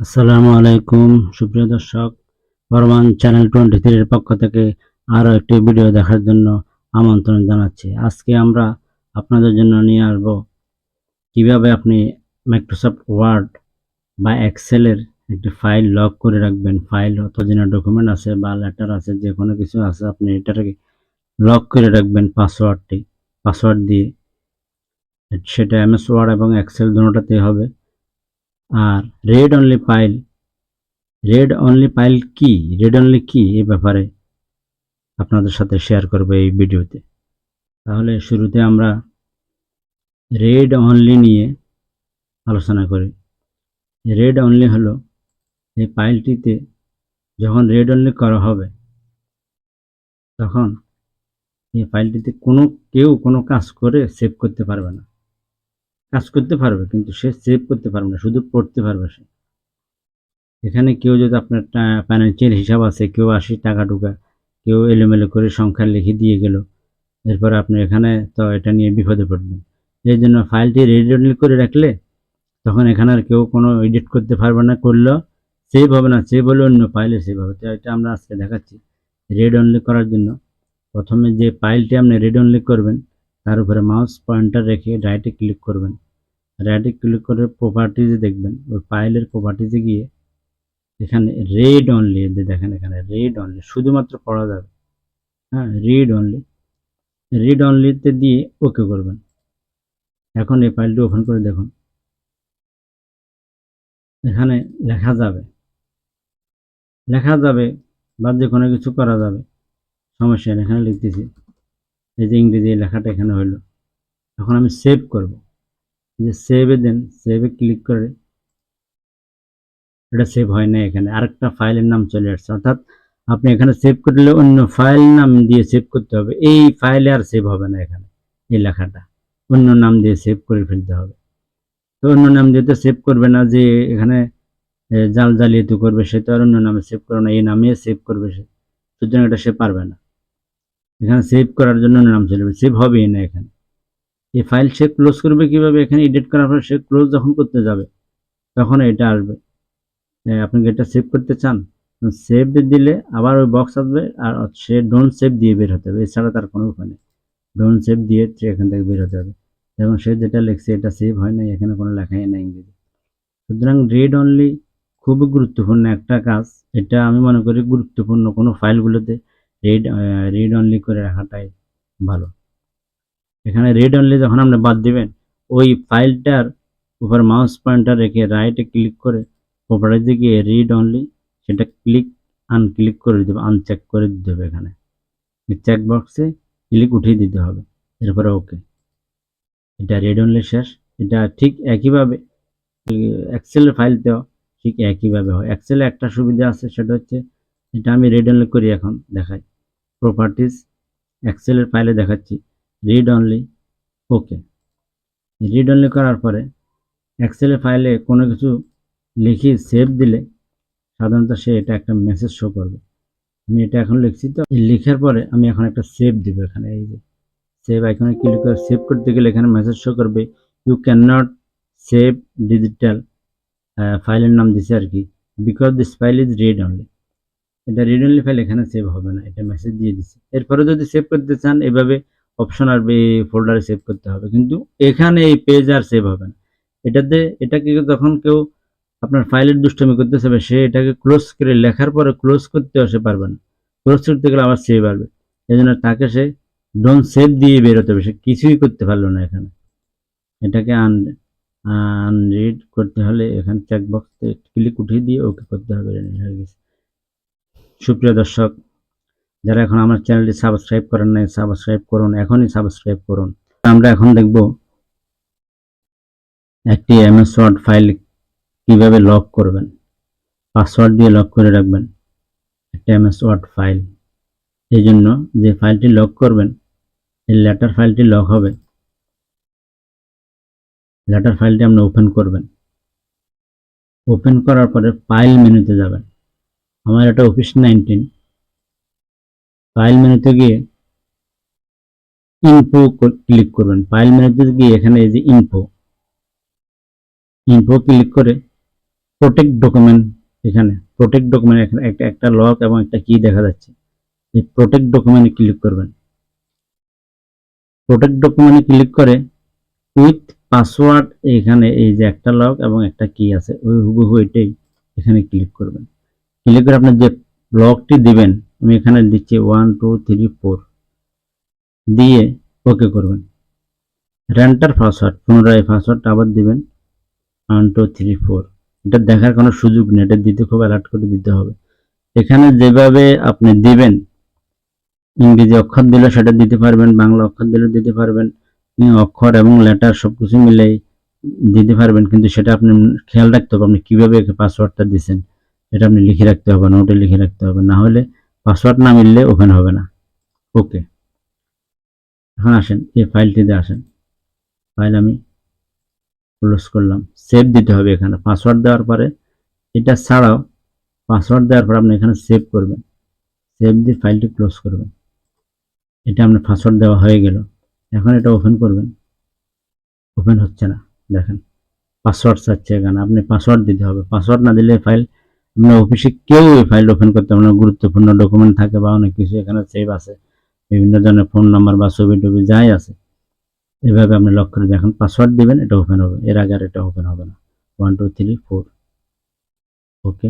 আসসালামু আলাইকুম, সুপ্রিয় দর্শক। বর্মান চ্যানেল টোয়েন্টি থ্রির পক্ষ থেকে আরও একটি ভিডিও দেখার জন্য আমন্ত্রণ জানাচ্ছি। আজকে আমরা আপনাদের জন্য নিয়ে আসব কীভাবে আপনি মাইক্রোসফট ওয়ার্ড বা এক্সেলের একটি ফাইল লক করে রাখবেন। ফাইল অত অথবা ডকুমেন্ট আছে বা লেটার আছে, যে কোনো কিছু আছে, আপনি এটাকে লক করে রাখবেন পাসওয়ার্ডটি পাসওয়ার্ড দিয়ে সেটা এমএস ওয়ার্ড এবং এক্সেল দুটোতেই হবে। আর read only file read only file কি? রেড অনলি কি? এই ব্যাপারে আপনাদের সাথে শেয়ার করব এই ভিডিওতে। তাহলে শুরুতে আমরা রেড অনলি নিয়ে আলোচনা করি। রেড অনলি হলো এই ফাইলটিতে যখন রেড অনলি করা হবে, তখন এই ফাইলটিতে কোনো, কেউ কোনো কাজ করে সেভ করতে পারবে না। কাজ করতে পারবে, কিন্তু সে সেভ করতে পারবে না, শুধু পড়তে পারবে সে। এখানে কেউ যদি আপনার ফাইন্যান্সিয়াল হিসাব আছে, কেউ আসি টাকা টুকা, কেউ এলোমেলো করে সংখ্যা লিখে দিয়ে গেল, এরপর আপনি এখানে তো এটা নিয়ে বিপদে পড়বেন। এই জন্য ফাইলটি রেডি করে রাখলে তখন এখানে আর কেউ কোনো এডিট করতে পারবে না, করলেও সেভ হবে না সেভ হলে অন্য ফাইলে সেভ হবে। তো এটা আমরা আজকে দেখাচ্ছি রেড অনলি করার জন্য। প্রথমে যে ফাইলটি আপনি রেড অনলি করবেন, তার উপরে মাউস পয়েন্টার রেখে রাইটে ক্লিক করবেন। রাইটে ক্লিক করে প্রপার্টিজে দেখবেন, ওই ফাইলের প্রপার্টিজে গিয়ে এখানে রেড অনলি দেখেন এখানে রেড অনলি শুধুমাত্র পড়া যাবে। হ্যাঁ রিড অনলি রিড অনলিতে দিয়ে ওকে করবেন। এখন এই ফাইলটি ওপেন করে দেখুন। এখানে লেখা যাবে। লেখা যাবে বা যে কোনো কিছু করা যাবে। সমস্যা এখানে লিখতেছি। এই যে ইংরেজি লেখাটা এখানে হলো এখন আমি সেভ করব। যে সেভে দেন সেভে ক্লিক করে এটা সেভ হয় না এখানে। আরেকটা ফাইলের নাম চলে আসছে। অর্থাৎ আপনি এখানে সেভ করলে অন্য ফাইল নাম দিয়ে সেভ করতে হবে। এই ফাইলে আর সেভ হবে না এখানে, এই লেখাটা। অন্য নাম দিয়ে সেভ করে ফেলতে হবে। তো অন্য নাম দিয়ে তো সেভ করবে না যে এখানে জাল জালিয়াতি করবে সে তো আর অন্য নামে সেভ করবে না, এই নামে সেভ করবে সে। সুতরাং এটা সে পারবে না। এখানে সেভ করার জন্য অন্য নাম চলবে সেভ হবেই না এখানে। এই ফাইল সে ক্লোজ করবে কীভাবে? এখানে এডিট করার পর সে ক্লোজ যখন করতে যাবে, তখন এটা আসবে। আপনি এটা সেভ করতে চান? সেভ দিলে আবার ওই বক্স আসবে আর সে ডোন্ট সেভ দিয়ে বের হতে হবে। এছাড়া তার কোনো উপায় নেই। ডোন্ট সেভ দিয়ে সে এখান থেকে বের হতে হবে। এবং সে যেটা লিখছে এটা সেভ হয় না এখানে কোনো লেখাই নাই ইংরেজি সুতরাং রেড অনলি খুবই গুরুত্বপূর্ণ একটা কাজ। এটা আমি মনে করি গুরুত্বপূর্ণ কোনো ফাইলগুলোতে রেড রেড অনলি করে রাখাটাই ভালো। এখানে রেড অনলি যখন আপনি বাদ দিবেন, ওই ফাইলটার উপর মাউস পয়েন্টার রেখে রাইটে ক্লিক করে প্রপার্টিতে গিয়ে রিড অনলি সেটা ক্লিক আনক্লিক করে দিতে হবে আনচেক করে দিতে হবে এখানে। চেক বক্সে ক্লিক উঠিয়ে দিতে হবে, এরপরে ওকে এটা রেড অনলি শেষ। এটা ঠিক একইভাবে এক্সেলের ফাইলতেও ঠিক একইভাবে হয়। এক্সেলে একটা সুবিধা আছে, সেটা হচ্ছে এটা আমি রেড অনলি করি এখন, দেখাই। প্রপার্টিস এক্সেলের ফাইলে দেখাচ্ছি। Read only okay read only করার পরে এক্সেলের ফাইলে কোনো কিছু লিখি সেভ দিলে সাধারণত সে এটা একটা মেসেজ শো করবে। আমি এটা এখন লিখছি তো লেখার পরে আমি এখন একটা সেভ দিব এখানে, এই যে সেভ আইকনে ক্লিক করে সেভ করতে গেলে এখানে মেসেজ শো করবে you can not save digital ফাইলের নাম দিছে আর কি because this file is read only এটা রিড অনলি ফাইল এখানে সেভ হবে না, এটা মেসেজ দিয়ে দিচ্ছে এরপরে যদি সেভ করতে চান, এভাবে অপশন আসবে এই ফোল্ডারে সেভ করতে হবে। কিন্তু এখানে এই পেজ আর সেভ হবে না। এটাতে, এটাকে যখন কেউ আপনার ফাইলের দুষ্টমি করতে চাবে সে এটাকে ক্লোজ করে লেখার পরে ক্লোজ করতে সে পারবে না। ক্লোজ করতে গেলে আবার সেভ আসবে। এই জন্য তাকে সে ডোন্ট সেভ দিয়ে বেরোতে হবে। সে কিছুই করতে পারল না এখানে। এটাকে আন আনরিড করতে হলে এখানে চেকবক্সে ক্লিক উঠিয়ে দিয়ে ওকে করতে হবে। সুপ্রিয় দর্শক যারা এখন আমার চ্যানেলটি সাবস্ক্রাইব করেন নাই, সাবস্ক্রাইব করুন, এখনই সাবস্ক্রাইব করুন। আমরা এখন দেখব একটি এমএস ওয়ার্ড ফাইল কীভাবে লক করবেন। পাসওয়ার্ড দিয়ে লক করে রাখবেন একটা এমএস ওয়ার্ড ফাইল। এই জন্য যে ফাইলটি লক করবেন, এই লেটার ফাইলটি লক হবে। লেটার ফাইলটি আপনি ওপেন করবেন। ওপেন করার পরে ফাইল মেনুতে যাবেন। আমার এটা অফিস নাইনটিন। ফাইল মেনুতে গিয়ে ইনফো ক্লিক করবেন। ফাইল মেনুতে গিয়ে এখানে এই যে ইনফো ইনফো ক্লিক করে প্রোটেক্ট ডকুমেন্ট এখানে প্রোটেক্ট ডকুমেন্ট এখানে একটা একটা লক এবং একটা কি দেখা যাচ্ছে। এই প্রোটেক্ট ডকুমেন্টে ক্লিক করবেন। প্রোটেক্ট ডকুমেন্টে ক্লিক করে উইথ পাসওয়ার্ড এখানে এই যে একটা লক এবং একটা কি আছে, ওই হুবহু এটাই এখানে ক্লিক করবেন। ক্লিক করে আপনার যে লকটি দিবেন আমি এখানে দিচ্ছি ওয়ান টু থ্রি ফোর দিয়ে ওকে করবেন। র্যান্টার পাসওয়ার্ড পুনরায় পাসওয়ার্ডটা আবার দেবেন। ওয়ান টু থ্রি ফোর এটা দেখার কোনো সুযোগ নেই, এটা দিতে খুব অ্যালার্ট করে দিতে হবে। এখানে যেভাবে আপনি দিবেন, ইংরেজি অক্ষর দিলে সেটা দিতে পারবেন, বাংলা অক্ষর দিলে দিতে পারবেন অক্ষর এবং লেটার সব কিছু মিলেই দিতে পারবেন, কিন্তু সেটা আপনি খেয়াল রাখতে হবে, আপনি কীভাবে পাসওয়ার্ডটা দিচ্ছেন এটা আপনি লিখে রাখতে হবে নোটে লিখে রাখতে হবে, না হলে পাসওয়ার্ড না মিললে ওপেন হবে না। ওকে। এখন আসেন, এই ফাইলটিতে আসেন। ফাইল আমি ক্লোজ করলাম। সেভ দিতে হবে এখানে। পাসওয়ার্ড দেওয়ার পরে এটা ছাড়াও পাসওয়ার্ড দেওয়ার পর আপনি এখানে সেভ করবেন। সেভ দিয়ে ফাইলটি ক্লোজ করবেন। এটা আপনার পাসওয়ার্ড দেওয়া হয়ে গেল। এখন এটা ওপেন করবেন। ওপেন হচ্ছে না। দেখেন, পাসওয়ার্ড চাচ্ছে এখানে। আপনি পাসওয়ার্ড দিতে হবে। পাসওয়ার্ড না দিলে ফাইল আপনার অফিসে কেউ এই ফাইল ওপেন করতে পারবে না, গুরুত্বপূর্ণ ডকুমেন্ট থাকে বা অনেক কিছু এখানে সেভ আছে, বিভিন্ন ধরনের ফোন নাম্বার বা ছবি টবি যাই আছে। এভাবে আপনি লক করে দেখেন পাসওয়ার্ড দিবেন, এটা ওপেন হবে, এর আগে আর এটা ওপেন হবে না। One two three four okay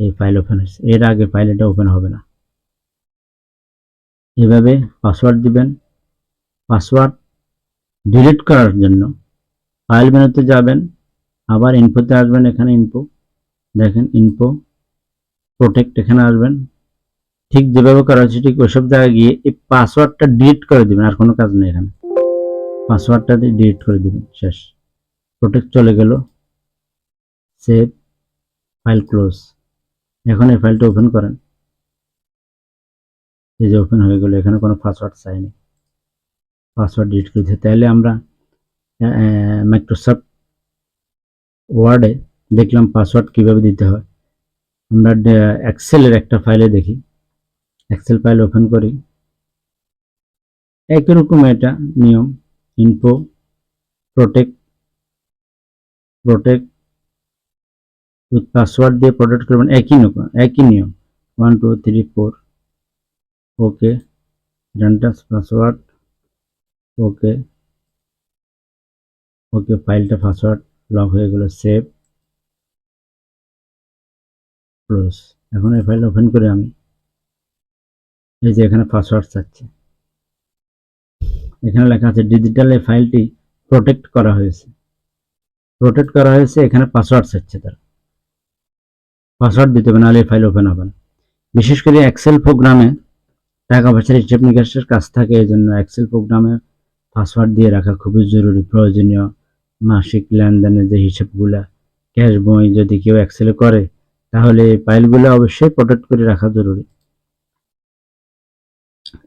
এই ফাইল ওপেন হয়েছে, এর আগে ফাইল এটা ওপেন হবে না। এভাবে পাসওয়ার্ড দিবেন পাসওয়ার্ড ডিলিট করার জন্য ফাইল মেনুতে যাবেন, আবার ইনফোতে আসবেন এখানে ইনফো দেখেন ইনফো প্রোটেক্ট এখানে আসবেন। ঠিক যেভাবে করা হচ্ছে ঠিক ওইসব জায়গায় গিয়ে এই পাসওয়ার্ডটা ডিলিট করে দিবেন, আর কোনো কাজ নেই এখানে। পাসওয়ার্ডটা দিয়ে ডিলিট করে দিবেন, শেষ। প্রোটেক্ট চলে গেল। সেভ ফাইল ক্লোজ এখন এই ফাইলটা ওপেন করেন। এই যে ওপেন হয়ে গেল, এখানে কোনো পাসওয়ার্ড চাইনি পাসওয়ার্ড ডিলিট করে দিতে তাহলে আমরা মাইক্রোসফট ওয়ার্ডে দেখলাম পাসওয়ার্ড কীভাবে দিতে হয়। আমরা এক্সেলের একটা ফাইলে দেখি। এক্সেল ফাইল ওপেন করি। একই রকম এটা নিয়ম। Info protect protect with password দিয়ে প্রোটেক্ট করবেন। একই নিয়ম একই নিয়ম। One two three four okay ডান্টাস password okay okay ফাইলটা পাসওয়ার্ড লক হয়ে গেল সেভ ক্লোজ এখন এই ফাইল ওপেন করে আমি এই যে এখানে পাসওয়ার্ড চাচ্ছে। এখানে লেখা আছে ডিজিটাল এই ফাইলটি প্রোটেক্ট করা হয়েছে। প্রোটেক্ট করা হয়েছে, এখানে পাসওয়ার্ড চাচ্ছে তার। পাসওয়ার্ড দিতে হবে, নাহলে এই ফাইল ওপেন হবে না। বিশেষ করে এক্সেল প্রোগ্রামে টাকা পয়সার হিসাব নিকাশের কাজ থাকে, এই জন্য এক্সেল প্রোগ্রামে পাসওয়ার্ড দিয়ে রাখা খুবই জরুরি, প্রয়োজনীয়। মাসিক লেনদেনের যে হিসাবগুলা, ক্যাশ বই যদি কেউ এক্সেলে করে তাহলে ফাইলগুলো অবশ্যই প্রোটেক্ট করে রাখা জরুরি।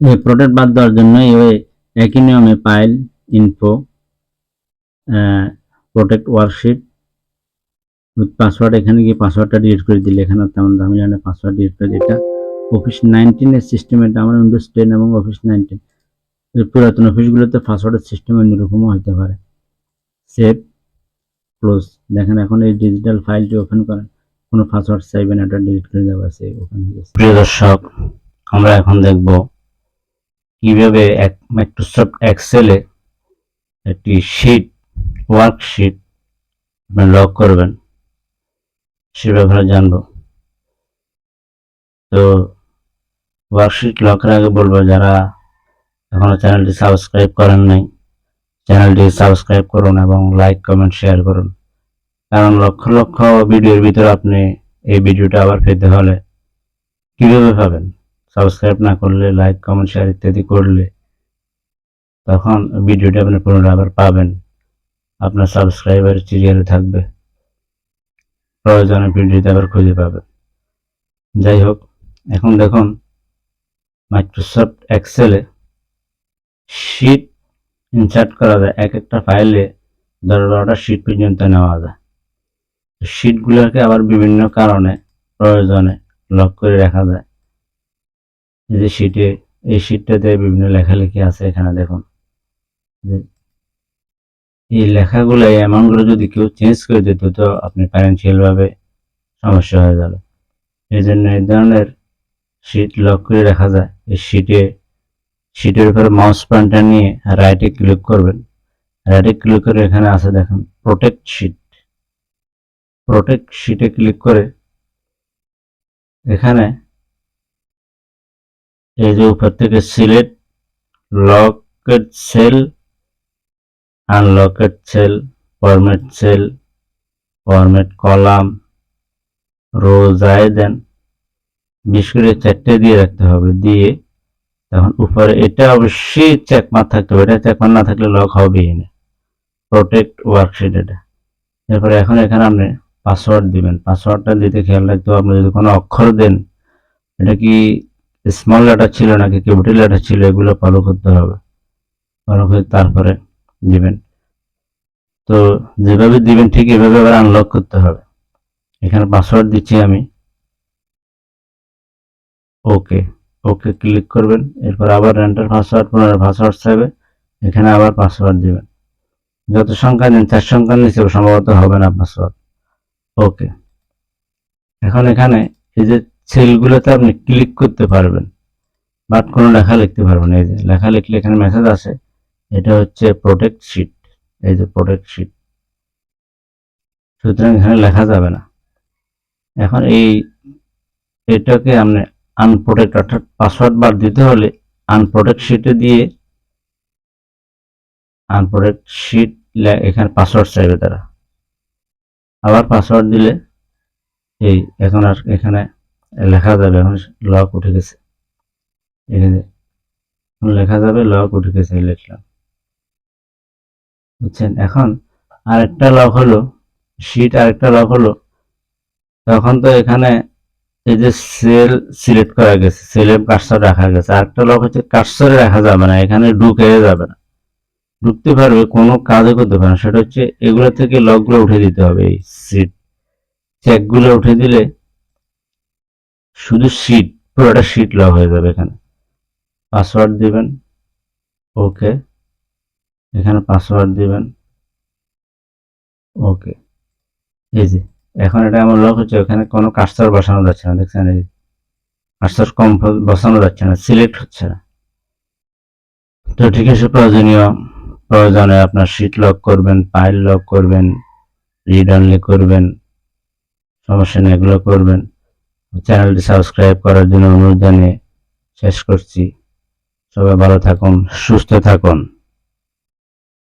এই প্রোটেক্ট বাদ দেওয়ার জন্য একই নিয়মে file info protect worksheet with password এখানে গিয়ে পাসওয়ার্ডটা ডিলিট করে দিলে, এখানে তেমন দামি জানে পাসওয়ার্ড ডিলিট করে এটা অফিস নাইনটিনের সিস্টেম এটা আমার উইন্ডোজ টেন এবং অফিস নাইনটিন পুরাতন অফিসগুলোতে পাসওয়ার্ডের সিস্টেম অন্যরকমও হতে পারে। সেভ ক্লোজ দেখেন এখন এই ডিজিটাল ফাইলটি ওপেন করেন। কোনো পাসওয়ার্ড চাইবেন এটা ডিলিট করে দেওয়া আছে গেছে। প্রিয় দর্শক, আমরা এখন দেখব কীভাবে এক মাইক্রোসফট এক্সেলে একটি শিট ওয়ার্কশিট আপনি লক করবেন, সে ব্যাপারে জানব। তো ওয়ার্কশিট লকের আগে বলব, যারা এখনও চ্যানেলটি সাবস্ক্রাইব করেন নাই চ্যানেলটি সাবস্ক্রাইব করুন এবং লাইক কমেন্ট শেয়ার করুন। কারণ লক্ষ লক্ষ ভিডিওর ভিতরে আপনি এই ভিডিওটা আবার পেতে হলে কীভাবে পাবেন? সাবস্ক্রাইব না করলে লাইক কমেন্ট শেয়ার ইত্যাদি করলে তখন ভিডিওটা আপনি পুনরায় আবার পাবেন। আপনার সাবস্ক্রাইবার সিরিয়ালে থাকবে। প্রয়োজনে ভিডিওতে আবার খুঁজে পাবেন। যাই হোক, এখন দেখুন মাইক্রোসফট এক্সেলে শিট ইনসার্ট করা যায়। এক একটা ফাইলে দশ বারোটা শিট পর্যন্ত নেওয়া যায়। শিটগুলোকে আবার বিভিন্ন কারণে, প্রয়োজনে লক করে রাখা যায়। এই যে শিটে এই শিটটাতে বিভিন্ন লেখালেখি আছে এখানে দেখুন। যে এই লেখাগুলো, এই অ্যামাউন্টগুলো যদি কেউ চেঞ্জ করে দিত, তো আপনি ফাইন্যান্সিয়াল ভাবে সমস্যা হয়ে যাবে। এই জন্য এই ধরনের শিট লক করে রাখা যায়। এই শিটে শিটের উপরে মাউস পয়েন্টার নিয়ে রাইটে ক্লিক করবেন। রাইটে ক্লিক করে এখানে আছে দেখেন প্রোটেক্ট শিট প্রোটেক্ট শিটে ক্লিক করে এখানে এই যে উপর থেকে select locked cell unlocked cell format cell format column row যাই দেন বিশেষ করে চারটে দিয়ে রাখতে হবে, দিয়ে তখন উপরে এটা অবশ্যই চেকমার থাকতে হবে, এটা চেকমার না থাকলে লক হবেই না। প্রোটেক্ট ওয়ার্কশিট এটা। এরপরে এখন এখানে আপনি পাসওয়ার্ড দিবেন। পাসওয়ার্ডটা দিতে খেয়াল রাখতে হবে, আপনি যদি কোনো অক্ষর দেন, এটা কি স্মল লেটার ছিল নাকি ক্যাপিটাল লেটার ছিল, এগুলো ফলো করতে হবে। ফলো করে তারপরে দিবেন। তো যেভাবে দিবেন, ঠিক এভাবে আবার আনলক করতে হবে। এখানে পাসওয়ার্ড দিচ্ছি আমি। ওকে ওকে ক্লিক করবেন, এরপর আবার এন্টার পাসওয়ার্ড পুনরায় পাসওয়ার্ড চাইবে, এখানে আবার পাসওয়ার্ড দিবেন। যত সংখ্যা দিন চার সংখ্যার নিচে সম্ভবত হবে না পাসওয়ার্ড ওকে এখন এখানে এই যে সেলগুলোতে আপনি ক্লিক করতে পারবেন বাট কোনো লেখা লিখতে পারবেন। এই যে লেখা লিখলে এখানে মেসেজ আসে, এটা হচ্ছে প্রোটেক্ট শিট এই যে প্রোটেক্ট শিট সুতরাং এখানে লেখা যাবে না। এখন এই এটাকে আপনি আনপ্রোটেক্ট অর্থাৎ পাসওয়ার্ড বার দিতে হলে আনপ্রোটেক্ট শিটে দিয়ে আনপ্রোটেক্ট শিট এখানে পাসওয়ার্ড চাইবে তারা। আবার পাসওয়ার্ড দিলে এই এখন আর এখানে লেখা যাবে, এখন লক উঠে গেছে। এখানে লেখা যাবে লক উঠে গেছে লিখলাম। বুঝছেন? এখন আরেকটা লক হলো শিট আরেকটা লক হলো, তখন তো এখানে এই যে সেল সিলেক্ট করা গেছে সেলে কার্সর রাখা গেছে। আরেকটা লক হচ্ছে কার্সরে রাখা যাবে না, এখানে ঢুকে যাবে না। ঢুকতে পারবে, কোনো কাজও করতে পারে না। সেটা হচ্ছে এগুলো থেকে লকগুলো উঠে দিতে হবে। এই সিট চেকগুলো উঠে দিলে শুধু শিট পুরোটা সিট লক হয়ে যাবে এখানে। পাসওয়ার্ড দিবেন ওকে এখানে পাসওয়ার্ড দিবেন ওকে এই যে, এখন এটা আমার লক হচ্ছে, ওখানে কোনো কাস্টার বসানো যাচ্ছে না, দেখছেন? এই কাস্টার কম বসানো যাচ্ছে না সিলেক্ট হচ্ছে না। তো ঠিক আছে, প্রয়োজনীয় প্রয়োজনে আপনার সিট লক করবেন ফাইল লক করবেন রিড অনলি করবেন, সমস্যা নেই, এগুলো করবেন। চ্যানেলটি সাবস্ক্রাইব করার জন্য অনুরোধ জানিয়ে শেষ করছি। সবাই ভালো থাকুন, সুস্থ থাকুন।